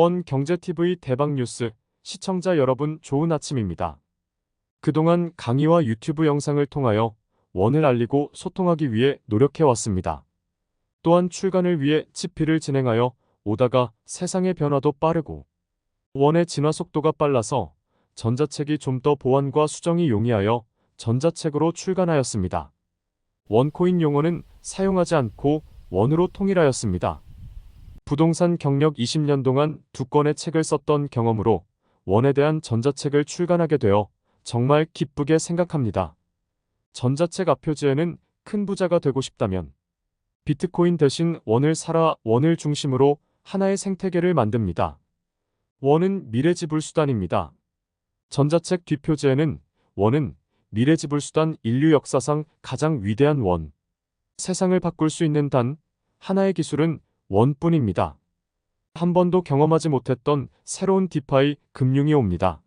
원 경제TV 대박 뉴스 시청자 여러분 좋은 아침입니다. 그동안 강의와 유튜브 영상을 통하여 원을 알리고 소통하기 위해 노력해 왔습니다. 또한 출간을 위해 집필을 진행하여 오다가 세상의 변화도 빠르고 원의 진화 속도가 빨라서 전자책이 좀 더 보완과 수정이 용이하여 전자책으로 출간하였습니다. 원코인 용어는 사용하지 않고 원으로 통일하였습니다. 부동산 경력 20년 동안 두 권의 책을 썼던 경험으로 원에 대한 전자책을 출간하게 되어 정말 기쁘게 생각합니다. 전자책 앞표지에는 큰 부자가 되고 싶다면 비트코인 대신 원을 사라 원을 중심으로 하나의 생태계를 만듭니다. 원은 미래지불 수단입니다. 전자책 뒷표지에는 원은 미래지불 수단 인류 역사상 가장 위대한 원. 세상을 바꿀 수 있는 단 하나의 기술은 원뿐입니다. 한 번도 경험하지 못했던 새로운 디파이 금융이 옵니다.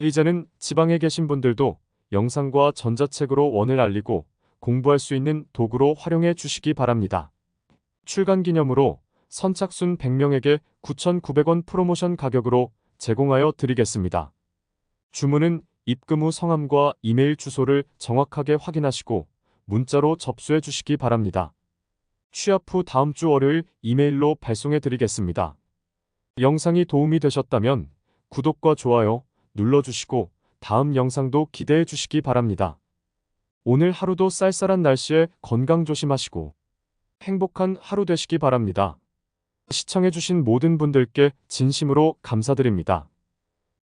이제는 지방에 계신 분들도 영상과 전자책으로 원을 알리고 공부할 수 있는 도구로 활용해 주시기 바랍니다. 출간 기념으로 선착순 100명에게 9,900원 프로모션 가격으로 제공하여 드리겠습니다. 주문은 입금 후 성함과 이메일 주소를 정확하게 확인하시고 문자로 접수해 주시기 바랍니다. 취합 후 다음 주 월요일 이메일로 발송해 드리겠습니다. 영상이 도움이 되셨다면 구독과 좋아요 눌러주시고 다음 영상도 기대해 주시기 바랍니다. 오늘 하루도 쌀쌀한 날씨에 건강 조심하시고 행복한 하루 되시기 바랍니다. 시청해주신 모든 분들께 진심으로 감사드립니다.